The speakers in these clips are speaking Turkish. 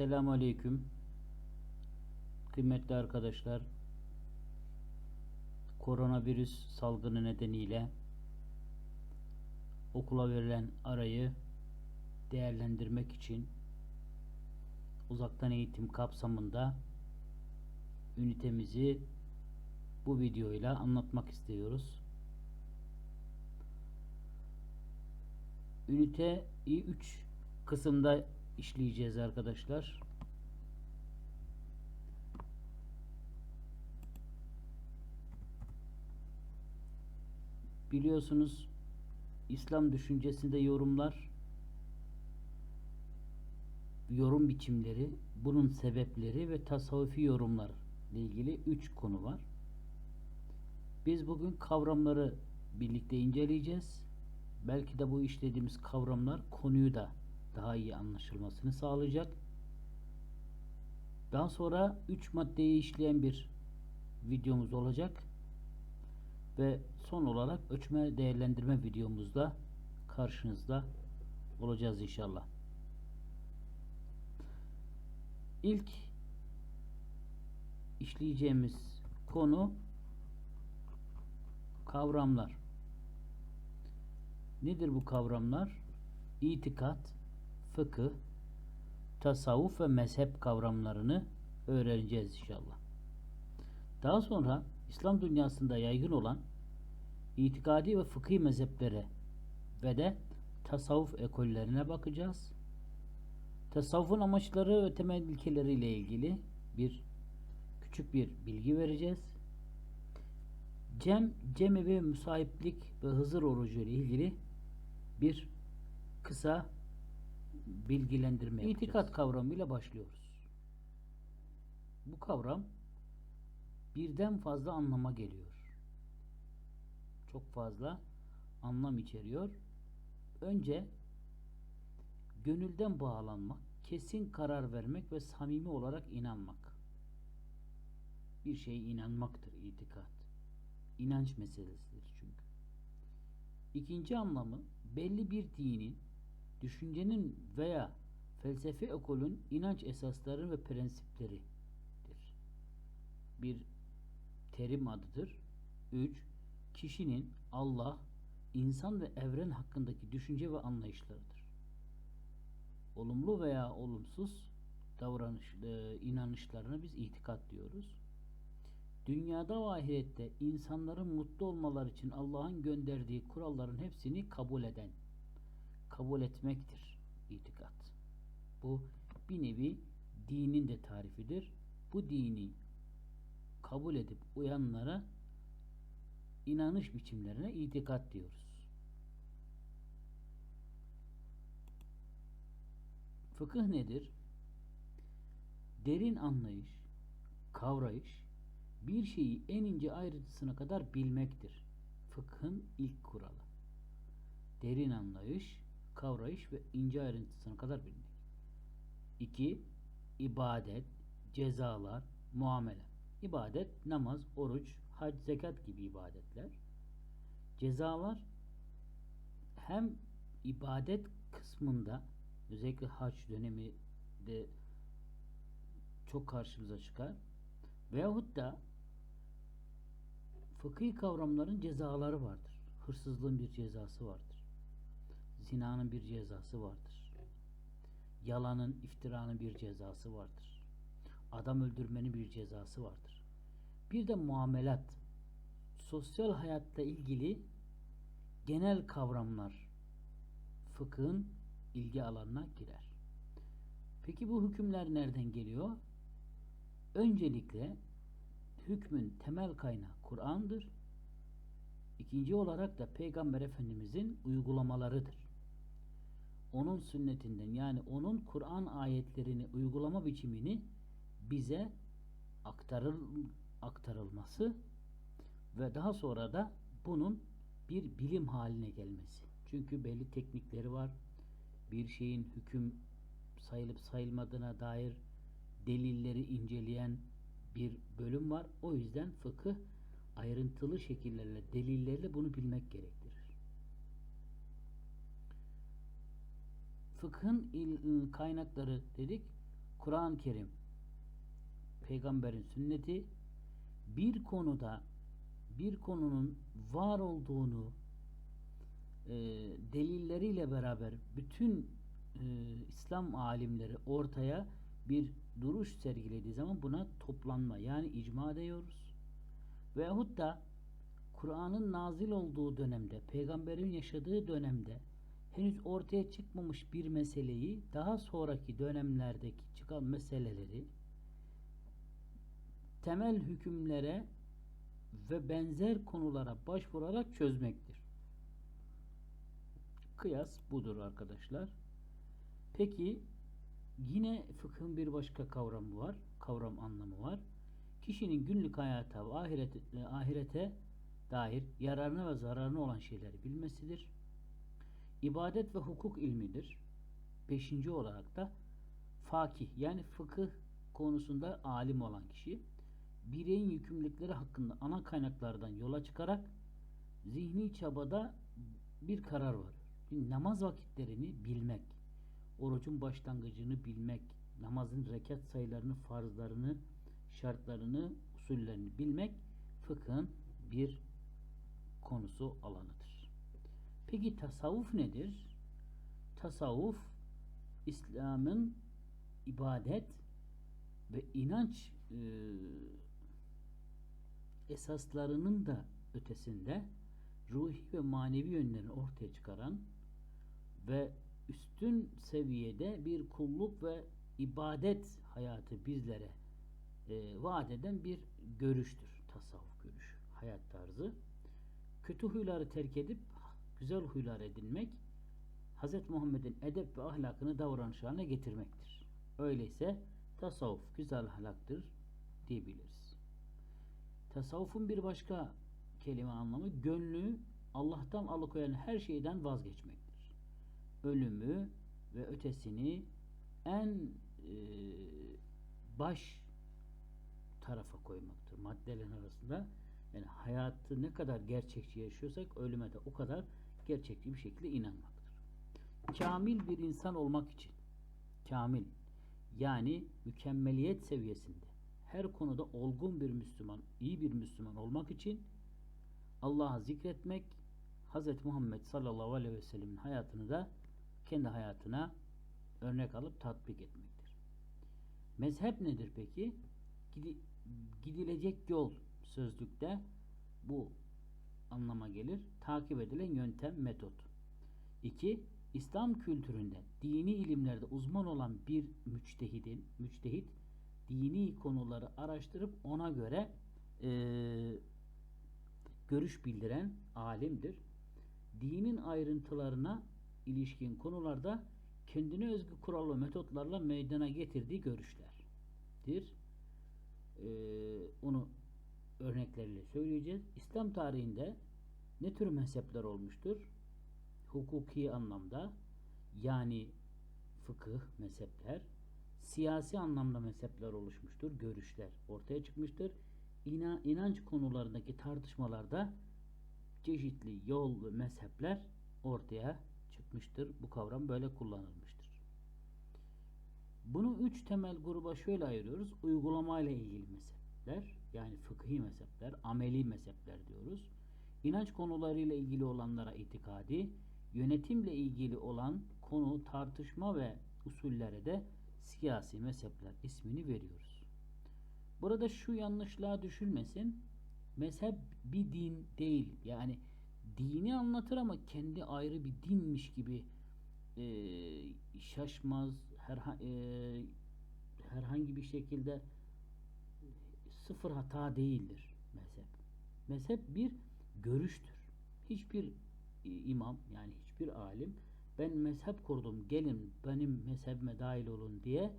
Esselamu Aleyküm. Kıymetli arkadaşlar, koronavirüs salgını nedeniyle okula verilen arayı değerlendirmek için uzaktan eğitim kapsamında ünitemizi bu videoyla anlatmak istiyoruz. Üniteyi 3 kısımda işleyeceğiz arkadaşlar. Biliyorsunuz İslam düşüncesinde yorumlar yorum biçimleri, bunun sebepleri ve tasavvufi yorumlar ile ilgili 3 konu var. Biz bugün kavramları birlikte inceleyeceğiz. Belki de bu işlediğimiz kavramlar konuyu da daha iyi anlaşılmasını sağlayacak. Daha sonra 3 maddeyi işleyen bir videomuz olacak. Ve son olarak ölçme değerlendirme videomuzda karşınızda olacağız inşallah. İlk işleyeceğimiz konu kavramlar. Nedir bu kavramlar? İtikat, fıkıh, tasavvuf ve mezhep kavramlarını öğreneceğiz inşallah. Daha sonra İslam dünyasında yaygın olan itikadi ve fıkhi mezheplere ve de tasavvuf ekollerine bakacağız. Tasavvufun amaçları ve temel ilkeleriyle ilgili bir küçük bir bilgi vereceğiz. Cem, cemevi müsahiplik ve hızır orucu ile ilgili bir kısa bilgilendirme yapacağız. İtikat kavramıyla başlıyoruz. Bu kavram birden fazla anlama geliyor. Çok fazla anlam içeriyor. Önce gönülden bağlanmak, kesin karar vermek ve samimi olarak inanmak. Bir şeye inanmaktır itikat. İnanç meselesidir çünkü. İkinci anlamı belli bir dinin, düşüncenin veya felsefe ekolün inanç esasları ve prensipleridir. Bir terim adıdır. 3. Kişinin Allah, insan ve evren hakkındaki düşünce ve anlayışlarıdır. Olumlu veya olumsuz davranış, e, inanışlarına biz itikat diyoruz. Dünyada ve ahirette insanların mutlu olmaları için Allah'ın gönderdiği kuralların hepsini kabul eden, kabul etmektir itikat. Bu bir nevi dinin de tarifidir. Bu dini kabul edip uyanlara inanış biçimlerine itikat diyoruz. Fıkıh nedir? Derin anlayış, kavrayış, bir şeyi en ince ayrıntısına kadar bilmektir. Fıkhın ilk kuralı. Derin anlayış, kavrayış ve ince ayrıntısına kadar bilmek. 2. İbadet, cezalar, muamele. İbadet, namaz, oruç, hac, zekat gibi ibadetler. Cezalar hem ibadet kısmında özellikle hac dönemi de çok karşımıza çıkar. Veyahut da fıkhi kavramların cezaları vardır. Hırsızlığın bir cezası vardır. Zinanın bir cezası vardır. Yalanın, iftiranın bir cezası vardır. Adam öldürmenin bir cezası vardır. Bir de muamelat, sosyal hayatta ilgili genel kavramlar fıkhın ilgi alanına girer. Peki bu hükümler nereden geliyor? Öncelikle hükmün temel kaynağı Kur'an'dır. İkinci olarak da Peygamber Efendimizin uygulamalarıdır. Onun sünnetinden yani onun Kur'an ayetlerini uygulama biçimini bize aktarıl, aktarılması ve daha sonra da bunun bir bilim haline gelmesi. Çünkü belli teknikleri var. Bir şeyin hüküm sayılıp sayılmadığına dair delilleri inceleyen bir bölüm var. O yüzden fıkıh ayrıntılı şekillerle, delillerle bunu bilmek gerektirir. Fıkhın il, kaynakları dedik. Kur'an-ı Kerim, peygamberin sünneti bir konuda bir konunun var olduğunu e, delilleriyle beraber bütün e, İslam alimleri ortaya bir duruş sergilediği zaman buna toplanma yani icma diyoruz. Veyahut da Kur'an'ın nazil olduğu dönemde, peygamberin yaşadığı dönemde henüz ortaya çıkmamış bir meseleyi daha sonraki dönemlerdeki çıkan meseleleri temel hükümlere ve benzer konulara başvurarak çözmektir. Kıyas budur arkadaşlar. Peki yine fıkhın bir başka kavramı var. Kavram anlamı var. Kişinin günlük hayata ve ahirete, ahirete dair yararına ve zararına olan şeyleri bilmesidir. İbadet ve hukuk ilmidir. Beşinci olarak da fakih yani fıkıh konusunda alim olan kişi bireyin yükümlülükleri hakkında ana kaynaklardan yola çıkarak zihni çabada bir karar var. Namaz vakitlerini bilmek, orucun başlangıcını bilmek, namazın rekat sayılarını, farzlarını, şartlarını, usullerini bilmek fıkhın bir konusu alanıdır. Peki tasavvuf nedir? Tasavvuf İslam'ın ibadet ve inanç e, esaslarının da ötesinde ruhi ve manevi yönlerini ortaya çıkaran ve üstün seviyede bir kulluk ve ibadet hayatı bizlere e, vaat eden bir görüştür. Tasavvuf görüşü, hayat tarzı. Kötü huyları terk edip güzel huylar edinmek Hz. Muhammed'in edep ve ahlakını davranış haline getirmektir. Öyleyse tasavvuf güzel ahlaktır diyebiliriz. Tasavvufun bir başka kelime anlamı gönlü Allah'tan alıkoyan her şeyden vazgeçmektir. Ölümü ve ötesini en e, baş tarafa koymaktır. Maddelerin arasında yani hayatı ne kadar gerçekçi yaşıyorsak ölüme de o kadar gerçekçi bir şekilde inanmaktır. Kamil bir insan olmak için kamil yani mükemmeliyet seviyesinde her konuda olgun bir Müslüman, iyi bir Müslüman olmak için Allah'ı zikretmek, Hz. Muhammed sallallahu aleyhi ve sellemin hayatını da kendi hayatına örnek alıp tatbik etmektir. Mezhep nedir peki? Gidilecek yol sözlükte bu anlama gelir. Takip edilen yöntem, metot. 2. İslam kültüründe dini ilimlerde uzman olan bir müçtehidin, müçtehit dini konuları araştırıp ona göre e, görüş bildiren alimdir. Dinin ayrıntılarına ilişkin konularda kendine özgü kural ve metotlarla meydana getirdiği görüşlerdir. Ee, onu örnekleriyle söyleyeceğiz. İslam tarihinde ne tür mezhepler olmuştur? Hukuki anlamda yani fıkıh mezhepler, siyasi anlamda mezhepler oluşmuştur, görüşler ortaya çıkmıştır. İna, inanç konularındaki tartışmalarda çeşitli yol ve mezhepler ortaya çıkmıştır. Bu kavram böyle kullanılmıştır. Bunu üç temel gruba şöyle ayırıyoruz. Uygulama ile ilgili mezhepler, yani fıkhi mezhepler, ameli mezhepler diyoruz. İnanç konularıyla ilgili olanlara itikadi, yönetimle ilgili olan konu, tartışma ve usullere de siyasi mezhepler ismini veriyoruz. Burada şu yanlışlığa düşülmesin. Mezhep bir din değil. Yani dini anlatır ama kendi ayrı bir dinmiş gibi e, şaşmaz, herha, e, herhangi bir şekilde sıfır hata değildir mezhep. Mezhep bir görüştür. Hiçbir imam yani hiçbir alim ben mezhep kurdum gelin benim mezhebime dahil olun diye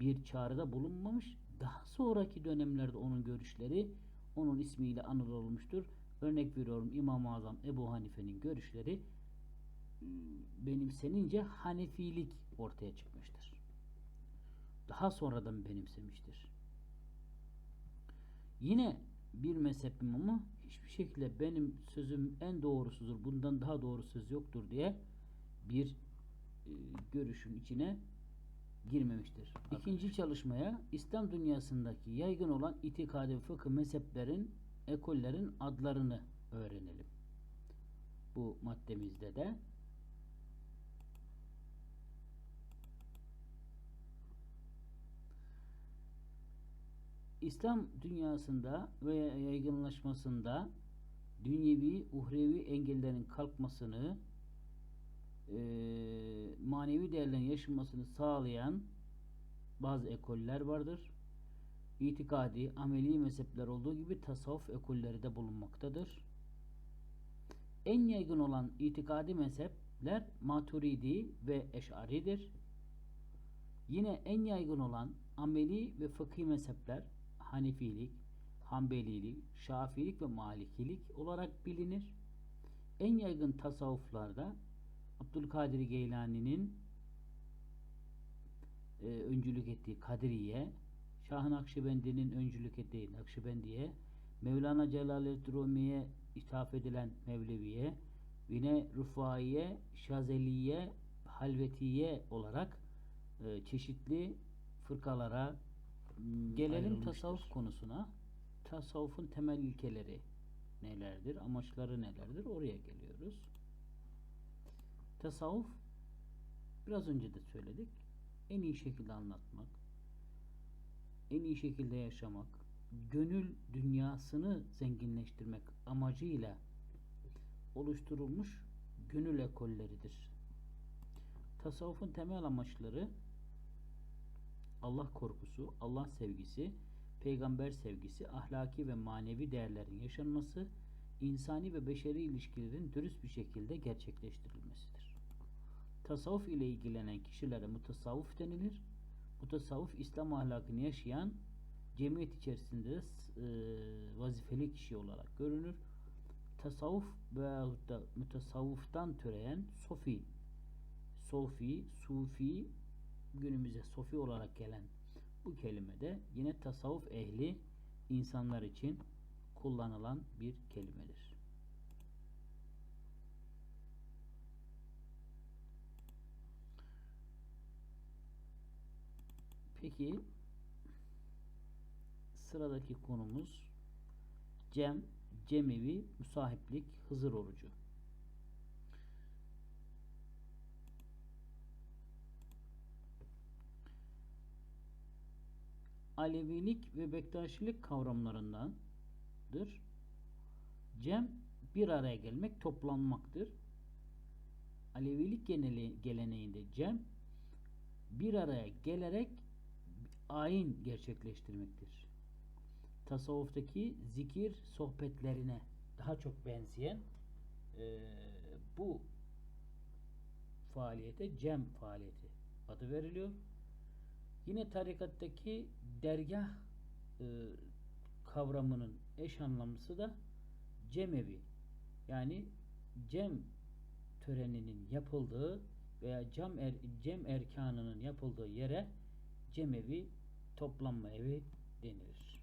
bir çağrıda bulunmamış. Daha sonraki dönemlerde onun görüşleri onun ismiyle anılmıştır. Örnek veriyorum İmam-ı Azam Ebu Hanife'nin görüşleri benimsenince Hanefilik ortaya çıkmıştır. Daha sonradan benimsemiştir. Yine bir mezhep imamı hiçbir şekilde benim sözüm en doğrusudur, bundan daha doğru söz yoktur diye bir e, görüşün içine girmemiştir. İkinci çalışmaya İslam dünyasındaki yaygın olan itikadi ve fıkıh mezheplerin, ekollerin adlarını öğrenelim. Bu maddemizde de İslam dünyasında ve yaygınlaşmasında dünyevi, uhrevi engellerin kalkmasını, eee, manevi değerlerin yaşanmasını sağlayan bazı ekoller vardır. İtikadi, ameli mezhepler olduğu gibi tasavvuf ekolleri de bulunmaktadır. En yaygın olan itikadi mezhepler Maturidi ve Eş'aridir. Yine en yaygın olan ameli ve fıkhi mezhepler Hanefilik, Hanbelilik, Şafiilik ve Malikilik olarak bilinir. En yaygın tasavvuflarda Abdülkadir Geylani'nin e, öncülük ettiği Kadiriye, Şah-ı Nakşibendi'nin öncülük ettiği Nakşibendiye, Mevlana Celaleddin Rumi'ye ithaf edilen Mevleviye, yine Rufaiye, Şazeliye, Halvetiye olarak e, çeşitli fırkalara gelelim Ayrılmıştır. tasavvuf konusuna. Tasavvufun temel ilkeleri nelerdir? Amaçları nelerdir? Oraya geliyoruz. Tasavvuf biraz önce de söyledik. En iyi şekilde anlatmak, en iyi şekilde yaşamak, gönül dünyasını zenginleştirmek amacıyla oluşturulmuş gönül ekolleridir. Tasavvufun temel amaçları Allah korkusu, Allah sevgisi, peygamber sevgisi, ahlaki ve manevi değerlerin yaşanması, insani ve beşeri ilişkilerin dürüst bir şekilde gerçekleştirilmesidir. Tasavvuf ile ilgilenen kişilere mutasavvuf denilir. Mutasavvuf İslam ahlakını yaşayan cemiyet içerisinde de e, vazifeli kişi olarak görünür. Tasavvuf veyahut da mutasavvuftan türeyen sofi, sofi, sufi günümüze sofi olarak gelen bu kelime de yine tasavvuf ehli insanlar için kullanılan bir kelimedir. Peki sıradaki konumuz Cem, Cemevi, Musahiplik, Hızır orucu. Alevilik ve Bektaşilik kavramlarındandır. Cem bir araya gelmek, toplanmaktır. Alevilik geneli, geleneğinde cem bir araya gelerek ayin gerçekleştirmektir. Tasavvuftaki zikir sohbetlerine daha çok benzeyen eee, bu faaliyete cem faaliyeti adı veriliyor. Yine tarikattaki dergah e, kavramının eş anlamlısı da cemevi. Yani cem töreninin yapıldığı veya cem, er, cem erkanının yapıldığı yere cemevi toplanma evi denilir.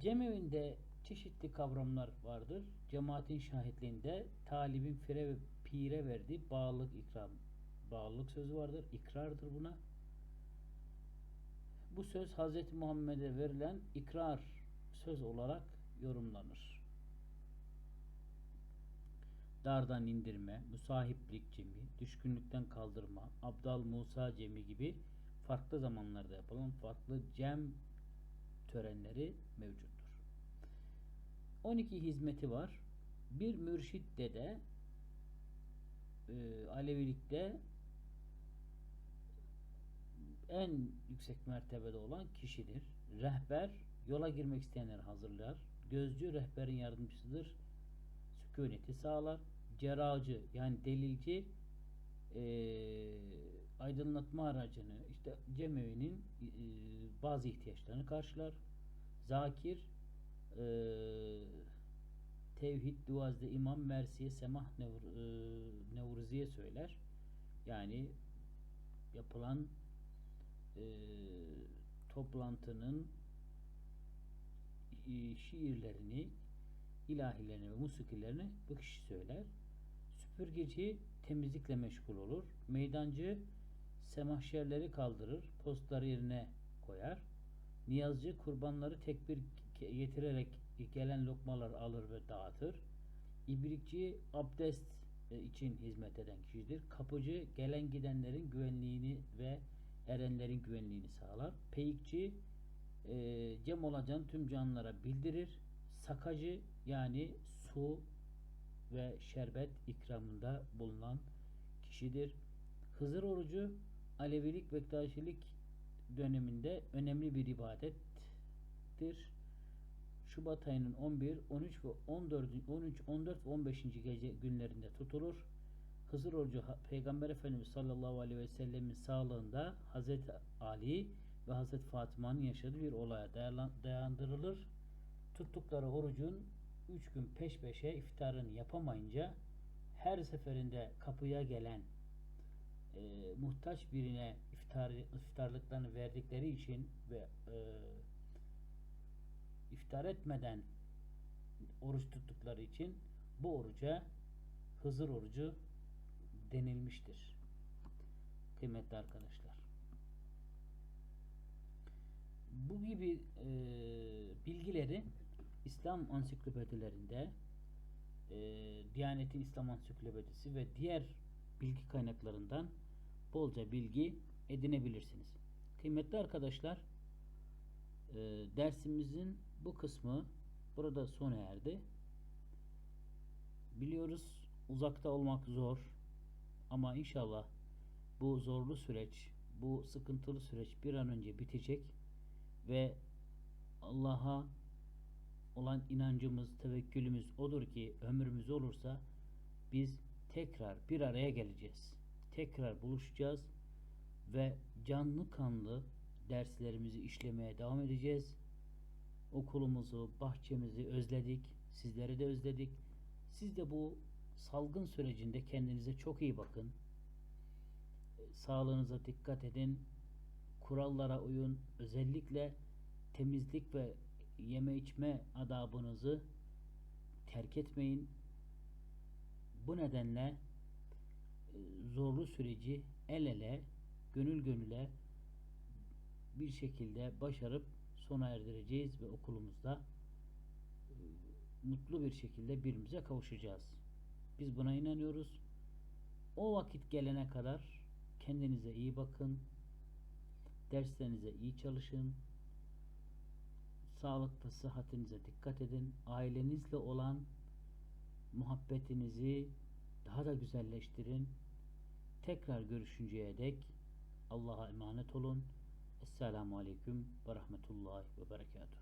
Cemevinde çeşitli kavramlar vardır. Cemaatin şahitliğinde talibin fire pire verdiği bağlılık ikram bağlılık sözü vardır. İkrardır buna. Bu söz Hz. Muhammed'e verilen ikrar söz olarak yorumlanır. Dardan indirme, musahiplik cemi, düşkünlükten kaldırma, Abdal Musa cemi gibi farklı zamanlarda yapılan farklı cem törenleri mevcuttur. 12 hizmeti var. Bir mürşit de e, Alevilikte en yüksek mertebede olan kişidir. Rehber yola girmek isteyenleri hazırlar. Gözcü rehberin yardımcısıdır. Sükuneti sağlar. Ceracı yani delilci eee, aydınlatma aracını işte cemevinin eee, bazı ihtiyaçlarını karşılar. Zakir eee, tevhid duazda imam mersiye semah nevr, nevruziye söyler. Yani yapılan e, toplantının e, şiirlerini, ilahilerini ve musikilerini bu kişi söyler. Süpürgeci temizlikle meşgul olur. Meydancı semahşerleri kaldırır, postları yerine koyar. Niyazcı kurbanları tekbir getirerek gelen lokmaları alır ve dağıtır. İbrikçi abdest e, için hizmet eden kişidir. Kapıcı gelen gidenlerin güvenliğini ve erenlerin güvenliğini sağlar. Peyikçi e, cem olacağını tüm canlılara bildirir. Sakacı yani su ve şerbet ikramında bulunan kişidir. Hızır orucu Alevilik Bektaşilik döneminde önemli bir ibadettir. Şubat ayının 11, 13 ve 14, 13, 14 ve 15. gece günlerinde tutulur. Hızır Ha- Peygamber Efendimiz sallallahu aleyhi ve sellemin sağlığında Hazreti Ali ve Hazreti Fatıma'nın yaşadığı bir olaya dayandırılır. Tuttukları orucun 3 gün peş peşe iftarını yapamayınca her seferinde kapıya gelen e, muhtaç birine iftar, iftarlıklarını verdikleri için ve e, iftar etmeden oruç tuttukları için bu oruca Hızır orucu denilmiştir. Kıymetli arkadaşlar. Bu gibi e, bilgileri İslam ansiklopedilerinde e, Diyanet'in İslam Ansiklopedisi ve diğer bilgi kaynaklarından bolca bilgi edinebilirsiniz. Kıymetli arkadaşlar, e, dersimizin bu kısmı burada sona erdi. Biliyoruz uzakta olmak zor ama inşallah bu zorlu süreç, bu sıkıntılı süreç bir an önce bitecek ve Allah'a olan inancımız, tevekkülümüz odur ki ömrümüz olursa biz tekrar bir araya geleceğiz. Tekrar buluşacağız ve canlı kanlı derslerimizi işlemeye devam edeceğiz. Okulumuzu, bahçemizi özledik. Sizleri de özledik. Siz de bu salgın sürecinde kendinize çok iyi bakın. Sağlığınıza dikkat edin. Kurallara uyun. Özellikle temizlik ve yeme içme adabınızı terk etmeyin. Bu nedenle e, zorlu süreci el ele, gönül gönüle bir şekilde başarıp sona erdireceğiz ve okulumuzda e, mutlu bir şekilde birbirimize kavuşacağız. Biz buna inanıyoruz. O vakit gelene kadar kendinize iyi bakın. Derslerinize iyi çalışın. Sağlıkta sıhhatinize dikkat edin. Ailenizle olan muhabbetinizi daha da güzelleştirin. Tekrar görüşünceye dek Allah'a emanet olun. Esselamu Aleyküm ve Rahmetullahi ve Berekatuhu.